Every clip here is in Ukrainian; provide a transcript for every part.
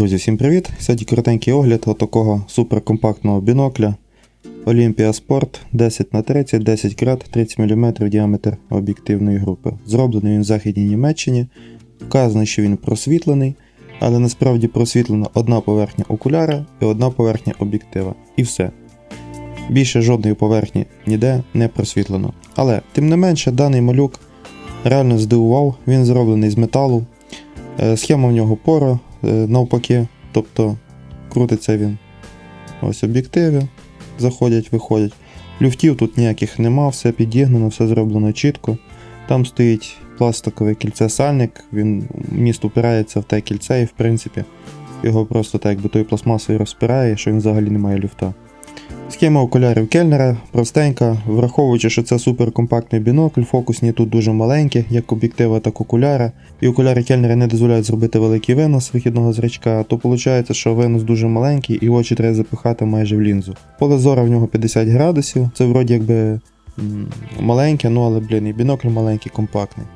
Друзі, всім привіт! Сьогодні коротенький огляд отакого суперкомпактного бінокля Olympia Sport 10х30, 10 крат, 30 мм діаметр об'єктивної групи. Зроблений він в Західній Німеччині. Вказано, що він просвітлений, але насправді просвітлена одна поверхня окуляра і одна поверхня об'єктива. І все. Більше жодної поверхні ніде не просвітлено. Але, тим не менше, даний малюк реально здивував, він зроблений з металу. Е, Схема в нього пора навпаки, тобто крутиться він. Ось об'єктиви заходять, виходять. Люфтів тут ніяких нема, все підігнано, все зроблено чітко. Там стоїть пластикове кільце сальник, він міст упирається в те кільце і в принципі його просто так якби той пластмасою розпирає, що він взагалі не має люфта. Схема окулярів Кельнера простенька, враховуючи, що це суперкомпактний бінокль, фокусні тут дуже маленькі, як об'єктива, так окуляра. І окуляри Кельнера не дозволяють зробити великий винос вихідного зрачка, то виходить, що винос дуже маленький і очі треба запихати майже в лінзу. Поле зору в нього 50 градусів, це вроді якби маленьке, ну але блін, і бінокль маленький, компактний.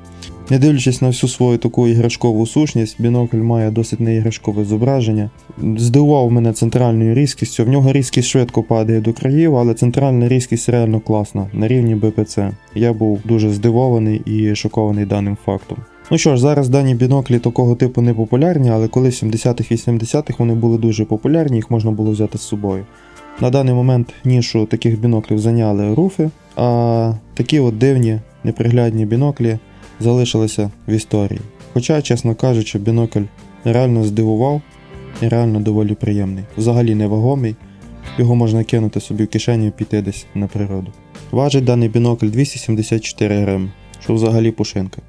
Не дивлячись на всю свою таку іграшкову сущність, бінокль має досить неіграшкове зображення. Здивував мене центральною різкістю. В нього різкість швидко падає до країв, але центральна різкість реально класна, на рівні БПЦ. Я був дуже здивований і шокований даним фактом. Ну що ж, зараз дані біноклі такого типу не популярні, але колись в 70-х і 70-х вони були дуже популярні, їх можна було взяти з собою. На даний момент нішу таких біноклів зайняли руфи, а такі от дивні, неприглядні біноклі залишилися в історії. Хоча, чесно кажучи, бінокль реально здивував і реально доволі приємний. Взагалі невагомий, його можна кинути собі в кишеню і піти десь на природу. Важить даний бінокль 274 грам, що взагалі пушинка.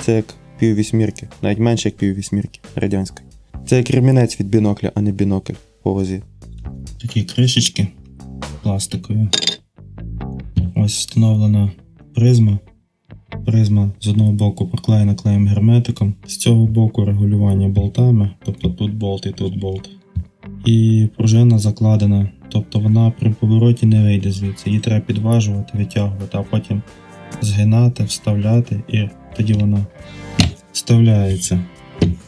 Це як піввісьмірки, навіть менше як піввісьмірки радянської. Це як ремінець від бінокля, а не бінокль по вазі. Такі кришечки пластикові. Ось встановлена призма. Призма з одного боку проклеєна клеєм герметиком, з цього боку регулювання болтами, тобто тут болт і тут болт. І пружина закладена, тобто вона при повороті не вийде звідси. Її треба підважувати, витягувати, а потім згинати, вставляти, і тоді вона вставляється.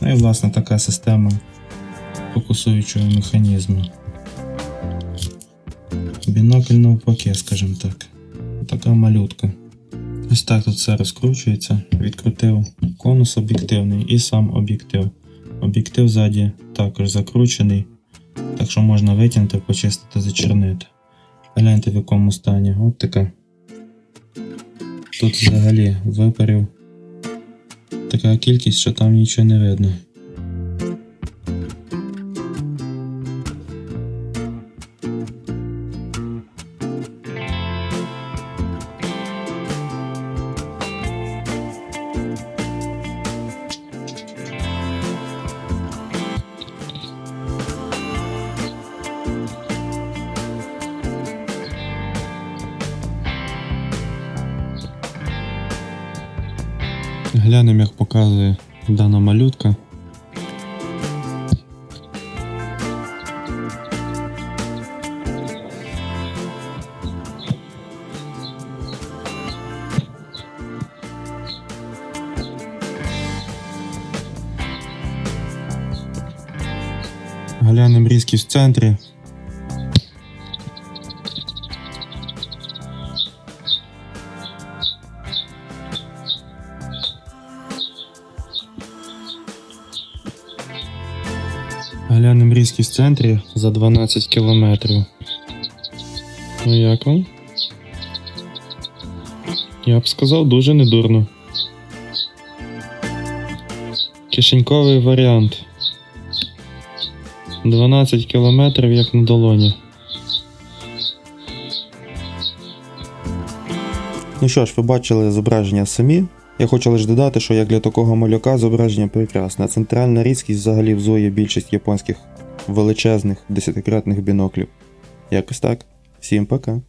Ну і власне така система фокусуючого механізму. Бінокль навпаки, скажімо так. Така малютка. Ось так тут все розкручується. Відкрутив конус об'єктивний і сам об'єктив. Об'єктив ззаді також закручений, так що можна витягнути, почистити, зачернити. Гляньте в якому стані оптика. Тут взагалі випарів така кількість, що там нічого не видно. Глянемо, як показує дана малютка. Глянемо різкість в центрі. Глянемо різкість в центрі за 12 кілометрів. Ну як вам? Я б сказав дуже недурно. Кишеньковий варіант. 12 кілометрів як на долоні. Ну що ж, ви бачили зображення самі. Я хочу лише додати, що як для такого малюка зображення прекрасне. Центральна різкість взагалі взує більшість японських величезних десятикратних біноклів. Якось так. Всім пока.